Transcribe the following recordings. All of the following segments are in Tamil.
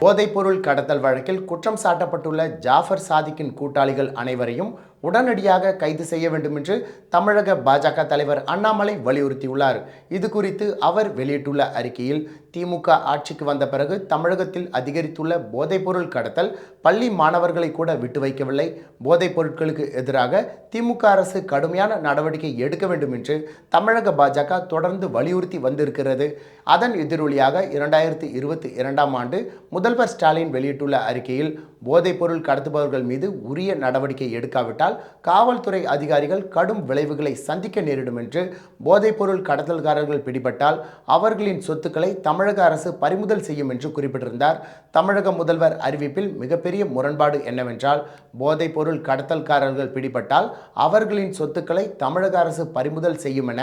போதைப்பொருள் கடத்தல் வழக்கில் குற்றம் சாட்டப்பட்டுள்ள ஜாஃபர் சாதிக்கின் கூட்டாளிகள் அனைவரையும் உடனடியாக கைது செய்ய வேண்டும் என்று தமிழக பாஜக தலைவர் அண்ணாமலை வலியுறுத்தியுள்ளார். இது குறித்து அவர் வெளியிட்டுள்ள அறிக்கையில் திமுக ஆட்சிக்கு வந்த பிறகு தமிழகத்தில் அதிகரித்துள்ள போதைப்பொருள் கடத்தல் பள்ளி மாணவர்களை கூட விட்டு வைக்கவில்லை. போதைப் பொருட்களுக்கு எதிராக திமுக அரசு கடுமையான நடவடிக்கை எடுக்க வேண்டும் என்று தமிழக பாஜக தொடர்ந்து வலியுறுத்தி வந்திருக்கிறது. அதன் எதிரொலியாக இரண்டாயிரத்தி இருபத்தி இரண்டாம் ஆண்டு முதல்வர் ஸ்டாலின் வெளியிட்டுள்ள அறிக்கையில் போதைப்பொருள் கடத்துபவர்கள் மீது உரிய நடவடிக்கை எடுக்காவிட்டால் காவல்துறை அதிகாரிகள் கடும் விளைவுகளை சந்திக்க நேரிடும் என்று போதைப்பொருள் கடத்தல்காரர்கள் பிடிபட்டால் அவர்களின் சொத்துக்களை தமிழக அரசு பறிமுதல் செய்யும் என்று குறிப்பிட்டிருந்தார். தமிழக முதல்வர் அறிவிப்பில் மிகப்பெரிய முரண்பாடு என்னவென்றால் போதைப்பொருள் கடத்தல்காரர்கள் பிடிபட்டால் அவர்களின் சொத்துக்களை தமிழக அரசு பறிமுதல் செய்யும் என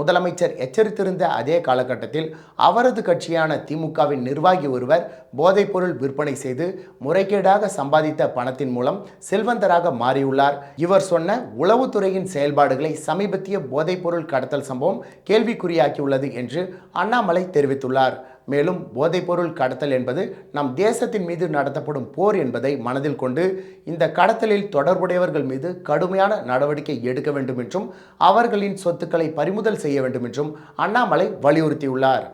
முதலமைச்சர் எச்சரித்திருந்த அதே காலகட்டத்தில் அவரது கட்சியான திமுகவின் நிர்வாகி ஒருவர் போதைப்பொருள் விற்பனை செய்து முறைகேடாக சம்பாதித்த பணத்தின் மூலம் செல்வந்தராக மாறியுள்ளார். இவர் சொன்ன உளவுத்துறையின் செயல்பாடுகளை சமீபத்திய போதைப்பொருள் கடத்தல் சம்பவம் கேள்விக்குறியாக்கியுள்ளது என்று அண்ணாமலை தெரிவித்துள்ளார். மேலும் போதைப்பொருள் கடத்தல் என்பது நம் தேசத்தின் மீது நடத்தப்படும் போர் என்பதை மனதில் கொண்டு இந்த கடத்தலில் தொடர்புடையவர்கள் மீது கடுமையான நடவடிக்கை எடுக்க வேண்டும் என்றும் அவர்களின் சொத்துக்களை பறிமுதல் செய்ய வேண்டும் என்றும் அண்ணாமலை வலியுறுத்தியுள்ளார்.